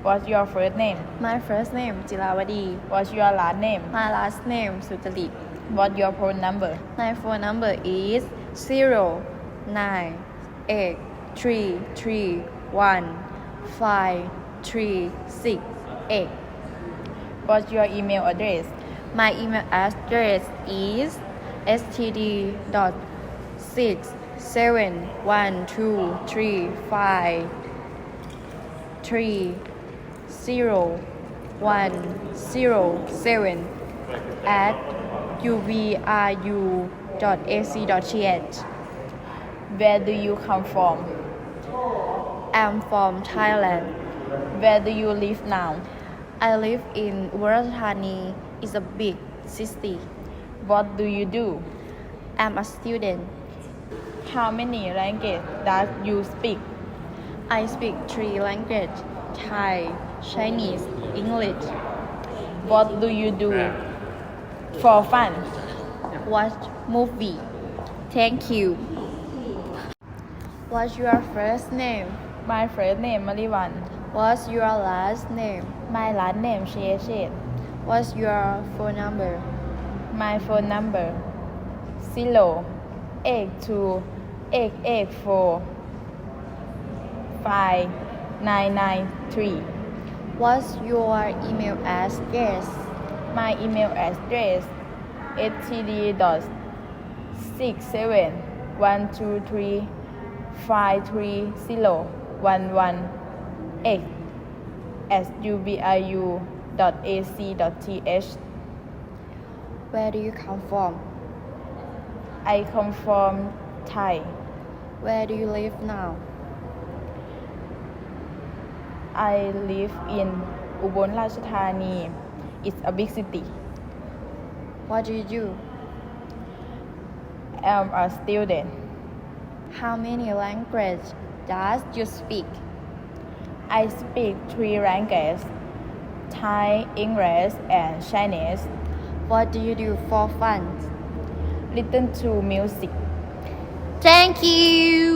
What's your first name? My first name Jilawadi. What's your last name? My last name Sutalit. What's your phone number? My phone number is zero nine eight three three one five three six eight. What's your email address? My email address is std dot six seven one two three five three zero one zero seven at ubru dot ac dot th Where do you come from? I'm from Thailand. Where do you live now? I live in Uttarathani It's a big city. What do you do? I'm a student. How many languages does you speak? I speak three languages Thai, Chinese, English. What do you do for fun Watch movie. Thank you. What's your first name? My first name Marivan What's your last name? My last name Sheshet What's your phone number? My phone number zero eight two eight eight four five nine nine three What's your email address? My email address std dot six seven one two three five three zero one one eight at ubiu dot ac dot th Where do you come from? I come from Thai Where do you live now? I live in Ubon Ratchathani. It's a big city. What do you do? I'm a student. How many languages does you speak? I speak three languages Thai, English, and Chinese. What do you do for fun? Listen to music. Thank you.